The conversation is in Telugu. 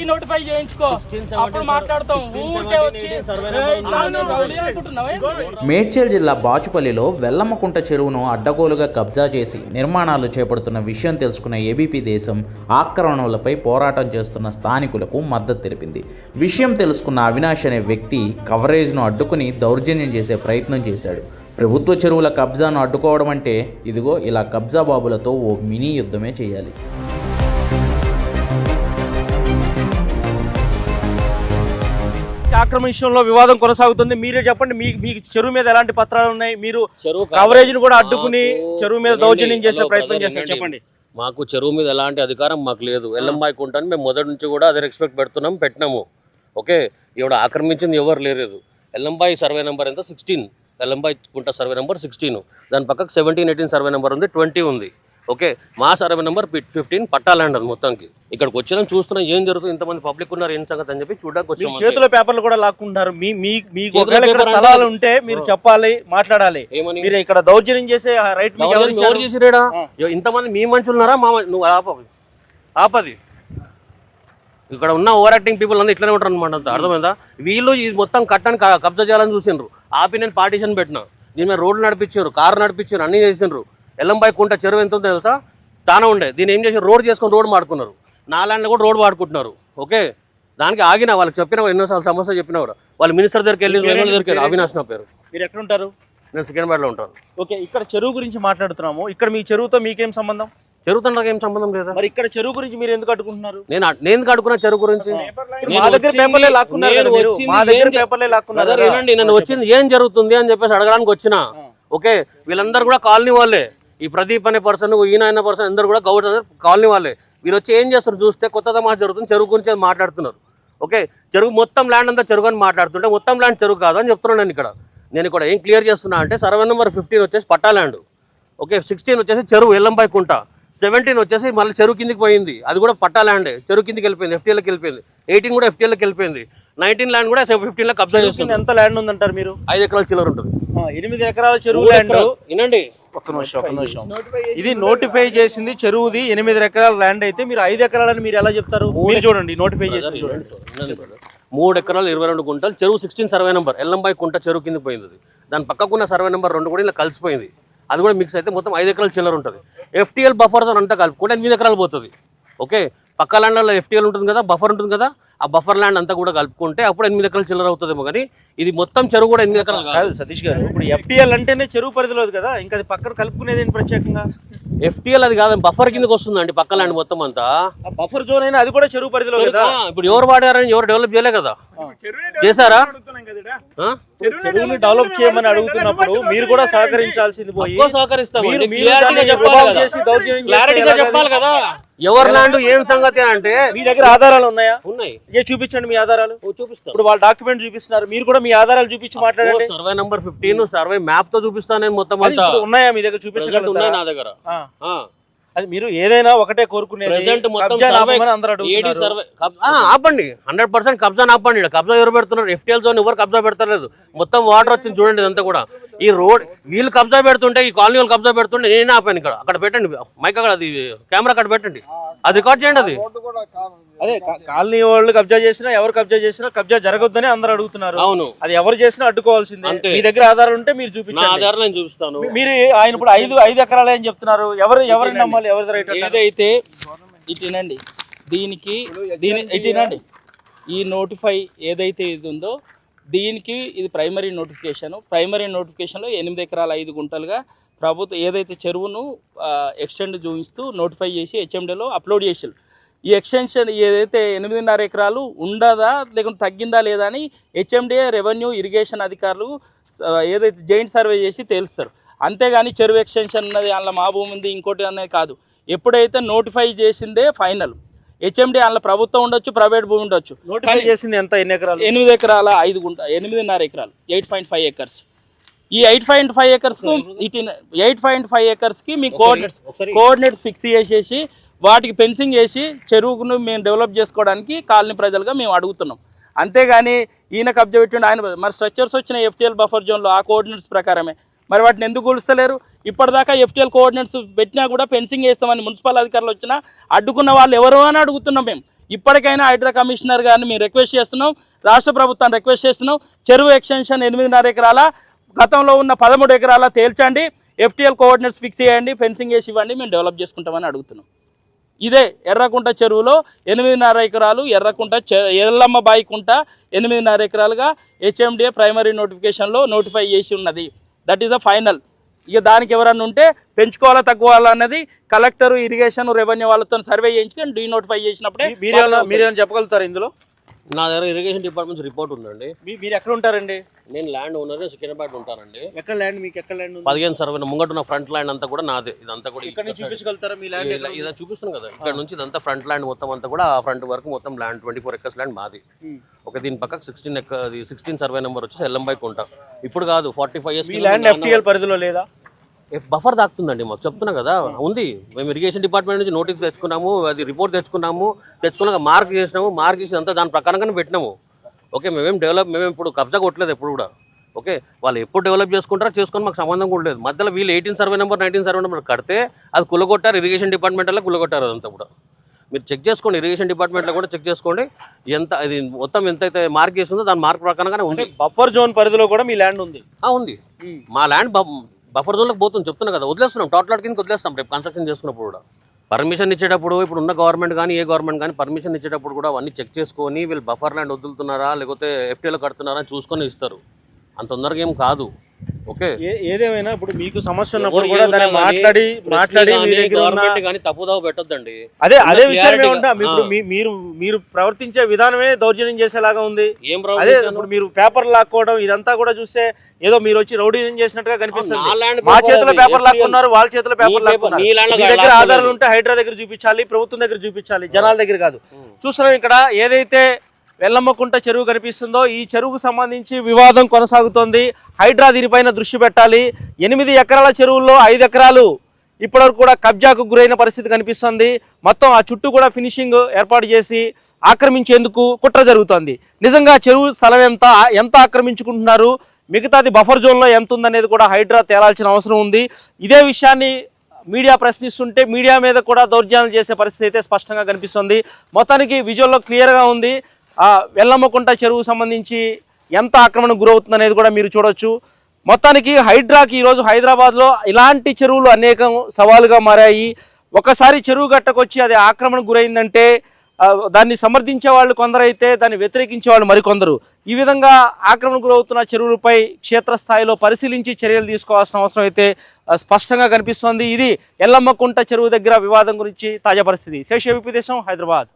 ఈ నోటిఫై చేయించుకో. అప్పుడు మాట్లాడతాం. ఊరికే వచ్చి? మేడ్చల్ జిల్లా బాచుపల్లిలో వెల్లమ్మకుంట చెరువును అడ్డగోలుగా కబ్జా చేసి నిర్మాణాలు చేపడుతున్న విషయం తెలుసుకున్న ఏబీపీ దేశం ఆక్రమణలపై పోరాటం చేస్తున్న స్థానికులకు మద్దతు తెలిపింది. విషయం తెలుసుకున్న అవినాష్ అనే వ్యక్తి కవరేజ్ను అడ్డుకుని దౌర్జన్యం చేసే ప్రయత్నం చేశాడు. ప్రభుత్వ చెరువుల కబ్జాను అడ్డుకోవడం అంటే ఇదిగో ఇలా కబ్జా బాబులతో ఓ మినీ యుద్ధమే చేయాలి. ఆక్రమించడంలో వివాదం కొనసాగుతుంది. మీరే చెప్పండి మీ మీ చెరువు మీద ఎలాంటి పత్రాలు ఉన్నాయి? మీరు కవరేజ్ని కూడా అడ్డుకుని చెరువు మీద దౌర్జన్యం చేసే ప్రయత్నం చేస్తారు. చెప్పండి. మాకు చెరువు మీద ఎలాంటి అధికారం మాకు లేదు. ఎల్లంబాయి కుంటాను మేము మొదటి నుంచి కూడా అదే రెస్పెక్ట్ పెడుతున్నాం పెట్టినాము. ఓకే? ఇవిడ ఆక్రమించింది ఎవరు లేరు ఎల్లంబాయి సర్వే నెంబర్ ఎంత? సిక్స్టీన్ ఎల్లంబాయి కుంట సర్వే నెంబర్ సిక్స్టీన్ దాని పక్కకు సెవెంటీన్ ఎయిటీన్ సర్వే నెంబర్ ఉంది ట్వంటీ ఉంది. ఓకే మా సర్వే నెంబర్ ఫిఫ్టీన్ పట్టాలండి అది మొత్తానికి ఇక్కడికి వచ్చినాం చూస్తున్నాం ఏం జరుగుతుంది ఇంతమంది పబ్లిక్ ఉన్నారు ఏం సంగతి అని చెప్పి చూడడానికి వచ్చాం. చేతిలో పేపర్లు కూడా లాక్కుంటున్నారు. మీ మీ మీకు ఒకవేళ ఇక్కడ స్థలాలు ఉంటే మీరు చెప్పాలి మాట్లాడాలి. ఏమని? మీరు ఇక్కడ దౌర్జన్యం చేసే రైట్ ఎవరు చేసిరేడా ఇంతమంది మీ మనుషులు ఉన్నారా? మా? నువ్వు ఆపవి ఆపది. ఇక్కడ ఉన్న ఓవర్ యాక్టింగ్ పీపుల్ అందరూ ఇట్లనే ఉంటారు అనమాట అర్థమైందా? వీళ్ళు ఇది మొత్తం కట్టని కబ్జా చేయాలని చూసిండ్రు ఆపి నేను పార్టీషన్ పెట్టిన. దీని మీద రోడ్లు నడిపించారు కారు నడిపించారు అన్ని చేసిండ్రు ఎల్లంబాయి కుంట చెరువు ఎంత ఉందో తెలుసా? చాలా ఉండే. దీన్ని ఏం చేసి రోడ్ చేసుకొని రోడ్ మాడుకున్నారు. నా ల్యాండ్లో కూడా రోడ్ వాడుకుంటున్నారు ఓకే? దానికి ఆగిన వాళ్ళకి చెప్పిన ఎన్నోసార్లు సమస్య చెప్పిన కూడా వాళ్ళు మినిస్టర్ దగ్గరికి వెళ్ళి దగ్గరికి వెళ్ళి అవినాష్ నా పేరు. మీరు ఎక్కడ ఉంటారు నేను సికింద్రాబాద్లో ఉంటాను. ఓకే ఇక్కడ చెరువు గురించి మాట్లాడుతున్నాము. ఇక్కడ మీ చెరువుతో మీకేం సంబంధం? చెరువుతో ఏం సంబంధం లేదా? మరి ఇక్కడ చెరువు గురించి మీరు ఎందుకు అడ్డుకుంటున్నారు నేను నేను కడుకున్న చెరువు గురించి? ఇప్పుడు నేను మా దగ్గర వచ్చింది- పేపర్లే లాక్కున్నారు నేను కదా మీరు. వచ్చింది మా దగ్గర ఏం చే- పేపర్లే లాక్కున్నారు బ్రదర్ కదా. వినండి నేను వచ్చింది ఏం జరుగుతుంది అని చెప్పేసి అడగడానికి వచ్చిన. ఓకే? వీళ్ళందరూ కూడా కాలనీ వాళ్ళే. ఈ ప్రదీప్ అనే పర్సన్ ఈయన అనే పర్సన్ అందరూ కూడా గౌడ్ కాలనీ వాళ్ళే. వీళ్ళు వచ్చి ఏం చేస్తారు చూస్తే కొత్త తమాషా జరుగుతుంది చెరువు గురించి మాట్లాడుతున్నారు. ఓకే? చెరువు మొత్తం ల్యాండ్ అంతా చెరువు అని మాట్లాడుతుంటే మొత్తం ల్యాండ్ చెరువు కాదు అని చెప్తున్నాను నేను ఇక్కడ. నేను ఇక్కడ ఏం క్లియర్ చేస్తున్నా అంటే సర్వే నెంబర్ ఫిఫ్టీన్ వచ్చేసి పట్టా ల్యాండ్ ఓకే? సిక్స్టీన్ వచ్చేసి చెరువు ఎల్లంపై కుంట. సెవెంటీన్ వచ్చేసి మళ్ళీ చెరువు కిందికి పోయింది. అది కూడా పట్టా ల్యాండే చెరువు కిందికి వెళ్ళిపోయింది ఎఫ్టీఎల్కి వెళ్ళిపోయింది. ఎయిటీన్ కూడా ఎఫ్టీఎల్కి వెళ్ళిపోయింది. నైన్టీన్ ల్యాండ్ కూడా ఫిఫ్టీన్లో కబ్జా చేస్తుంది ఎంత ల్యాండ్ ఉందంటారు మీరు? ఐదు ఎకరాల చిల్లర ఉంటుంది. ఎనిమిది ఎకరాల చెరువు ల్యాండ్. వినండి. ఒక్క నిమిషం ఒక్క నిమిషం. ఇది నోటిఫై చేసింది చెరువుది ఎనిమిది ఎకరాల ల్యాండ్ అయితే. మీరు ఐదు ఎకరాలని మీరు ఎలా చెప్తారు? మీరు చూడండి నోటిఫై చేసింది చూడండి. మూడు ఎకరాలు ఇరవై రెండు గుంటలు చెరువు సిక్స్టీన్ సర్వే నెంబర్ ఎల్లంబాయి కుంట చెరువు కింద పోయింది అది. దాని పక్కకున్న సర్వే నెంబర్ రెండు కూడా ఇలా కలిసిపోయింది. అది కూడా మిక్స్ అయితే మొత్తం ఐదు ఎకరాల చిల్లర ఉంటుంది. ఎఫ్టీఎల్ బఫర్స్ అని అంతా కలుపుకుంటే ఎనిమిది ఎకరాలు పోతుంది. ఓకే పక్క ల్యాండ్లో ఎఫ్టీఎల్ ఉంటుంది కదా బఫర్ ఉంటుంది కదా ఆ బఫర్ ల్యాండ్ అంతా కూడా కలుపుకుంటే అప్పుడు ఎనిమిది ఎకరాల చిల్లర అవుతుందేమో కానీ ఇది మొత్తం చెరువు కూడా ఎనిమిది ఎకరాలు కాదు. సతీష్ గారు ఇప్పుడు ఎఫ్టీఎల్ అంటేనే చెరువు పరిధిలో కదా ఇంకా అది పక్కన కలుపుకునేది ప్రత్యేకంగా? ఎఫ్టీఎల్ అది కాదు బఫర్ కిందకి వస్తుందండి పక్క ల్యాండ్ మొత్తం అంతా. ఆ బఫర్ జోన్ అయినా అది కూడా చెరువు పరిధిలో కదా? ఆ, ఇప్పుడు ఎవరు వాడారని ఎవరు డెవలప్ చేయలే కదా. చేశారా? చెరువుని డెవలప్ చేయమని అడుగుతున్నప్పుడు మీరు కూడా సహకరించాల్సింది పోయి ఎక్కువ సహకరిస్తాం. క్లారిటీగా చెప్పాలి కదా. ఎవరి ల్యాండ్ ఏం సంగతి అంటే మీ దగ్గర ఆధారాలు ఉన్నాయా? ఉన్నాయి. ఏ చూపించండి మీ ఆధారాలు? చూపిస్తాను ఇప్పుడు వాళ్ళ డాక్యుమెంట్ చూపిస్తున్నారు. మీరు కూడా మీ ఆధారాలు చూపించి మాట్లాడండి. సర్వే నంబర్ ఫిఫ్టీన్ సర్వే మ్యాప్తో చూపిస్తాను నేను మొత్తం అంతా. ఉన్నాయా మీ దగ్గర Present ఉన్నాయి నా దగ్గర. అది మీరు ఏదైనా ఒకటే కోరుకునేది ఆపండి. హండ్రెడ్ పర్సెంట్ కబ్జా ఆపండి కబ్జా ఎవరు పెడుతున్నారు? ఎఫ్టీఎల్ జోన్ ఎవరు కబ్జా పెడతలేదు? మొత్తం వాటర్ వచ్చింది చూడండి ఇదంతా కూడా. ఈ రోడ్ వీళ్ళు కబ్జా పెడుతుంటే ఈ కాలనీ వాళ్ళు కబ్జా పెడుతుంటే నేనే ఆపాను ఇక్కడ. అక్కడ పెట్టండి. మైక్ అక్కడ అది కెమెరా అక్కడ పెట్టండి. అది రికార్డ్ చేయండి అది. అదే కాలనీ వాళ్ళు కబ్జా చేసినా ఎవరు కబ్జా చేసినా కబ్జా జరగొద్దని అందరూ అడుగుతున్నారు. అవును. అది ఎవరు చేసినా అడ్డుకోవాల్సిందే. మీ దగ్గర ఆధారాలు ఉంటే మీరు నా చూపించండి. ఆధారం నేను చూపిస్తాను. మీరు ఆయన ఇప్పుడు ఐదు ఐదు ఎకరాలు అని చెప్తున్నారు. ఎవరు ఎవరిని నమ్మాలి? ఎవరు రైట్ ఏదైతే ఇటునండి దీనికి దీని ఇటునండి ఈ నోటిఫై ఏదైతే ఇది ఉందో దీనికి ఇది ప్రైమరీ నోటిఫికేషన్ ప్రైమరీ నోటిఫికేషన్లో ఎనిమిది ఎకరాల ఐదు గుంటలుగా ప్రభుత్వం ఏదైతే చెరువును ఎక్స్టెండ్ చూపిస్తూ నోటిఫై చేసి హెచ్ఎండీలో అప్లోడ్ చేసారు ఈ ఎక్స్టెన్షన్ ఏదైతే ఎనిమిదిన్నర ఎకరాలు ఉండదా లేకుంటే తగ్గిందా లేదా అని హెచ్ఎండిఏ రెవెన్యూ ఇరిగేషన్ అధికారులు ఏదైతే జాయింట్ సర్వే చేసి తేలుస్తారు. అంతేగాని చెరువు ఎక్స్టెన్షన్ ఉన్నది అందులో మా భూమి ఉంది ఇంకోటి అనేది కాదు. ఎప్పుడైతే నోటిఫై చేసిందే ఫైనల్ హెచ్ఎండి అందులో ప్రభుత్వం ఉండొచ్చు ప్రైవేట్ భూమి ఉండొచ్చు. నోటిఫై చేసింది ఎంత? ఎన్ని ఎకరాలు? ఎనిమిది ఎకరాల ఐదు గుంట ఎనిమిదిన్నర ఎకరాలు ఎయిట్ పాయింట్ ఫైవ్ ఎకర్స్ ఈ ఎయిట్ పాయింట్ ఫైవ్ ఎకర్స్కు ఇటు ఎయిట్ పాయింట్ ఫైవ్ ఎకర్స్కి మీ కోఆర్డినేట్స్ కోఆర్డినేట్స్ ఫిక్స్ చేసేసి వాటికి ఫెన్సింగ్ వేసి చెరువును మేము డెవలప్ చేసుకోవడానికి కాలనీ ప్రజలుగా మేము అడుగుతున్నాం. అంతేగాని ఈయన కబ్జా పెట్టిండు ఆయన మరి స్ట్రక్చర్స్ వచ్చిన ఎఫ్టీఎల్ బఫర్ జోన్లో ఆ కోఆర్డినేట్స్ ప్రకారమే. మరి వాటిని ఎందుకు కొలుస్తలేరు? ఇప్పటిదాకా ఎఫ్టీఎల్ కోఆర్డినేట్స్ పెట్టినా కూడా ఫెన్సింగ్ వేస్తామని మున్సిపల్ అధికారులు వచ్చినా అడ్డుకున్న వాళ్ళు ఎవరు అని అడుగుతున్నాం మేము. ఇప్పటికైనా హైడ్రా కమిషనర్ గారిని మేము రిక్వెస్ట్ చేస్తున్నాం రాష్ట్ర ప్రభుత్వాన్ని రిక్వెస్ట్ చేస్తున్నాం. చెరువు ఎక్స్టెన్షన్ ఎనిమిదిన్నర ఎకరాల గతంలో ఉన్న పదమూడు ఎకరాల తేల్చండి ఎఫ్టీఎల్ కోఆర్డినేట్స్ ఫిక్స్ చేయండి ఫెన్సింగ్ వేసి ఇవ్వండి మేము డెవలప్ చేసుకుంటామని అడుగుతున్నాం. ఇదే ఎర్రకుంట చెరువులో ఎనిమిదిన్నర ఎకరాలు ఎర్రకుంట చె- ఎల్లమ్మ బాయికుంట ఎనిమిదిన్నర ఎకరాలుగా హెచ్ఎండిఏ ప్రైమరీ నోటిఫికేషన్లో నోటిఫై చేసి ఉన్నది. దట్ ఈస్ అ ఫైనల్ ఇక దానికి ఎవరన్నా ఉంటే పెంచుకోవాలా తక్కువాలా అన్నది కలెక్టర్ ఇరిగేషన్ రెవెన్యూ వాళ్ళతో సర్వే చేయించుకొని డీ నోటిఫై చేసినప్పుడే మీ- మీరేమన్నా మీరేమైనా చెప్పగలుగుతారా ఇందులో? నా దగ్గర ఇరిగేషన్ డిపార్ట్మెంట్ రిపోర్ట్ ఉందండి. మీ- మీరు ఎక్కడ ఉంటారండి? నేను ల్యాండ్ ఓనర్ సికింద్రాబాద్ ఉంటానండి. ఎక్కడ ల్యాండ్ మీకు ఎక్కడ ల్యాండ్ ఉంది? పదిహేను సర్వే ముంగట ఉన్న ఫ్రంట్ ల్యాండ్ అంతా కూడా నాదే. ఇదంతా కూడా ఇక్కడ నుంచి చూపించగలుగుతారా మీ ల్యాండ్ ఇలా- ఇలా చూపిస్తున్నాను కదా. ఇక్కడ నుంచి ఇదంతా ఫ్రంట్ ల్యాండ్ మొత్తం అంతా కూడా ఆ ఫ్రంట్ వరకు మొత్తం land twenty four acres land మాది ఒక దీని పక్కకు సిక్స్టీన్ సిక్స్టీన్ సర్వే నెంబర్ వచ్చేసి ఎల్లంబై కుంట. ఇప్పుడు కాదు forty five years land FTL పరిధిలో లేదా? బఫర్ దాక్తుందండి మాకు. చెప్తున్నా కదా ఉంది. మేము ఇరిగేషన్ డిపార్ట్మెంట్ నుంచి నోటీస్ తెచ్చుకున్నాము అది రిపోర్ట్ తెచ్చుకున్నాము తెచ్చుకున్నాక మార్క్ చేసినాము మార్క్ చేసి అంతా దాని ప్రకారంగానే పెట్టినాము. ఓకే మేమేం డెవలప్ మేము ఇప్పుడు కబ్జా కొట్టలేదు ఎప్పుడు కూడా. ఓకే వాళ్ళు ఎప్పుడు డెవలప్ చేసుకుంటారో చేసుకొని మాకు సంబంధం కూడా లేదు. మధ్యలో వీళ్ళు eighteen survey number nineteen survey number కడితే అది కులగొట్టారు ఇరిగేషన్ డిపార్ట్మెంట్ వల్ల కులగొట్టారు అదంతా కూడా. మీరు చెక్ చేసుకోండి ఇరిగేషన్ డిపార్ట్మెంట్లో కూడా చెక్ చేసుకోండి. ఎంత అది మొత్తం ఎంతైతే మార్క్ చేసిందో దాని మార్క్ ప్రకారంగానే ఉంది. బఫర్ జోన్ పరిధిలో కూడా మీ ల్యాండ్ ఉంది. ఆ, ఉంది. మా ల్యాండ్ బఫర్ జోన్లకు పోతుంది. చెప్తున్నా కదా వదిలేస్తున్నాం. టోటల్ కింద వదిలేస్తాం రేపు కన్స్ట్రక్షన్ చేసుకున్నప్పుడు కూడా. పర్మిషన్ ఇచ్చేటప్పుడు ఇప్పుడు ఉన్న గవర్నమెంట్ కానీ ఏ గవర్నమెంట్ కానీ పర్మిషన్ ఇచ్చేటప్పుడు కూడా అవన్నీ చెక్ చేసుకొని వీళ్ళు బఫర్ ల్యాండ్ వదులుతున్నారా లేకపోతే ఎఫ్టీలో కడుతున్నారా చూసుకొని ఇస్తారు. అంత తొందరగా ఏం కాదు. ఓకే. ఏదేమైనా ఇప్పుడు మీకు సమస్య ఉన్నప్పుడు కూడా దాన్ని మాట్లాడి మాట్లాడి మీ దగ్గర కానీ తప్పుదావ పెట్టొద్దండి. అదే అదే విషయం ఇప్పుడు మీరు మీరు ప్రవర్తించే విధానమే దౌర్జన్యం చేసేలాగా ఉంది. ఏం అదే ఇప్పుడు మీరు పేపర్ లాక్కోవడం ఇదంతా కూడా చూస్తే ఏదో మీరు వచ్చి రౌడీజం చేసినట్టుగా కనిపిస్తుంది. మా చేతిలో పేపర్. లాక్కున్నారు వాళ్ళ చేతిలో పేపర్ లాక్కున్నారు. మీ దగ్గర. ఆధారాలు ఉంటే హైడ్రా దగ్గర చూపించాలి ప్రభుత్వం దగ్గర చూపించాలి జనాల దగ్గర కాదు. చూస్తున్నాం ఇక్కడ ఏదైతే వెల్లమ్మకుంట చెరువు కనిపిస్తుందో ఈ చెరువుకు సంబంధించి వివాదం కొనసాగుతోంది. హైడ్రా దీనిపైన దృష్టి పెట్టాలి. ఎనిమిది ఎకరాల చెరువుల్లో ఐదు ఎకరాలు ఇప్పటివరకు కూడా కబ్జాకు గురైన పరిస్థితి కనిపిస్తుంది. మొత్తం ఆ చుట్టూ కూడా ఫినిషింగ్ ఏర్పాటు చేసి ఆక్రమించేందుకు కుట్ర జరుగుతోంది. నిజంగా చెరువు స్థలం ఎంత ఎంత ఆక్రమించుకుంటున్నారు? మిగతాది బఫర్ జోన్లో ఎంత ఉందనేది కూడా హైడ్రా తేలాల్సిన అవసరం ఉంది. ఇదే విషయాన్ని మీడియా ప్రశ్నిస్తుంటే మీడియా మీద కూడా దౌర్జన్యాలు చేసే పరిస్థితి అయితే స్పష్టంగా కనిపిస్తుంది. మొత్తానికి విజువల్లో క్లియర్గా ఉంది. వెల్లమ్మకుంట చెరువు సంబంధించి ఎంత ఆక్రమణ గురవుతుంది అనేది కూడా మీరు చూడొచ్చు. మొత్తానికి హైడ్రాకి ఈరోజు హైదరాబాద్లో ఇలాంటి చెరువులు అనేకం సవాలుగా మారాయి. ఒకసారి చెరువు గట్టకొచ్చి అది ఆక్రమణ గురైందంటే దాన్ని సమర్థించే వాళ్ళు కొందరైతే దాన్ని వ్యతిరేకించే వాళ్ళు మరికొందరు. ఈ విధంగా ఆక్రమణ గురవుతున్న చెరువులపై క్షేత్రస్థాయిలో పరిశీలించి చర్యలు తీసుకోవాల్సిన అవసరం అయితే స్పష్టంగా కనిపిస్తోంది. ఇది ఎల్లమ్మకుంట చెరువు దగ్గర వివాదం గురించి తాజా పరిస్థితి. శేష దేశం హైదరాబాద్.